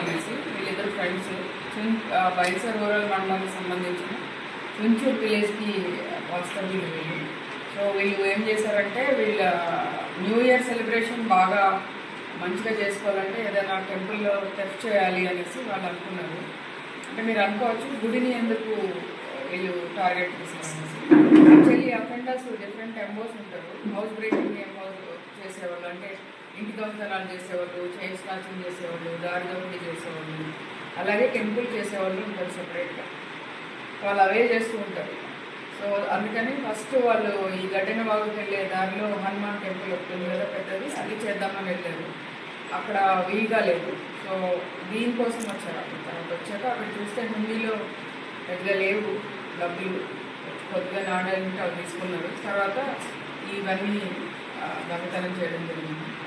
అనేసి వీళ్ళిద్దరు friends YSR rural మండలానికి సంబంధించిన చుంచూర్ విలేజ్కి వస్తారు వీళ్ళు వీళ్ళు సో వీళ్ళు ఏం చేశారంటే వీళ్ళ న్యూ ఇయర్ సెలబ్రేషన్ బాగా మంచిగా చేసుకోవాలంటే ఏదైనా టెంపుల్లో టెస్ట్ చేయాలి అనేసి వాళ్ళు అనుకున్నారు. అంటే మీరు అనుకోవచ్చు గుడిని ఎందుకు వీళ్ళు టార్గెట్ చేశారు యాక్చువల్లీ అఫెండర్స్ డిఫరెంట్ ఎంబోస్ ఉంటారు. హౌస్ బ్రేకింగ్ ఎంబోస్ ఇంటి దొంగతనాలు చేసేవాళ్ళు చైన్ స్నాచింగ్ చేసేవాళ్ళు దారి దోపిడీ చేసేవాళ్ళు అలాగే టెంపుల్ చేసేవాళ్ళు ఉంటారు సపరేట్గా వాళ్ళు అవే చేస్తూ ఉంటారు. సో అందుకని ఫస్ట్ వాళ్ళు ఈ గడ్డెన బాగుకి వెళ్ళే దారిలో హనుమాన్ టెంపుల్ ఒకటి కదా పెద్దది అది చేద్దామని వెళ్ళారు. అక్కడ వీగా లేదు. సో దీనికోసం వచ్చారు అక్కడ తర్వాత వచ్చాక అక్కడ చూస్తే హిందీలో పెద్దగా లేవు డబ్బులు. కొద్దిగా నాణ్యాలు అవి తీసుకున్నారు. తర్వాత ఇవన్నీ దొంగతనం చేయడం జరిగింది.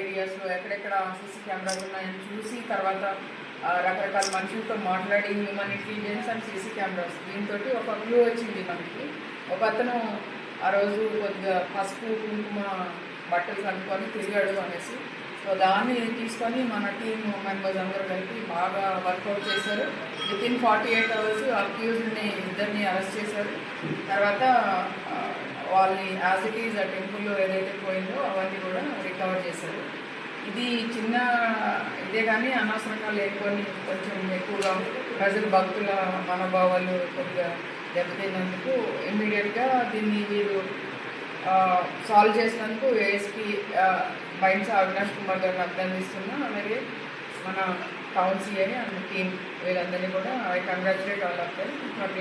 ఏరియాస్లో ఎక్కడెక్కడ సీసీ కెమెరాస్ ఉన్నాయని చూసి తర్వాత రకరకాల మనుషులతో మాట్లాడి human intelligence and CC cameras దీంతో ఒక క్లూ వచ్చింది మనకి. ఒక అతను ఆ రోజు కొద్దిగా పసుపు కుంకుమ బట్టలు కనుక్కొని తిరిగాడు అనేసి. సో దాన్ని తీసుకొని మన టీం మెంబర్స్ అందరూ కలిపి బాగా వర్కౌట్ చేశారు. Within forty eight hours అక్యూజ్ని ఇద్దరిని అరెస్ట్ చేశారు. తర్వాత వాళ్ళని యాజ్ ఇట్ ఈజ్ ఆ టెంపుల్లో ఏదైతే పోయిందో అవన్నీ కూడా రికవర్ చేశారు. ఇది చిన్న ఇదే కానీ అనవసరంగా లేకపోయి కొంచెం ఎక్కువగా ప్రజలు భక్తుల మనోభావాలు కొద్దిగా దెబ్బతిన్నందుకు ఇమ్మీడియట్గా దీన్ని వీరు సాల్వ్ చేసినందుకు ఏఎస్పీ బైన్స్ అవినాష్ కుమార్ గారిని అభినందిస్తున్నా. అలాగే మన కౌన్సిల్ అని అండ్ టీమ్ వీళ్ళందరినీ కూడా I congratulate all of them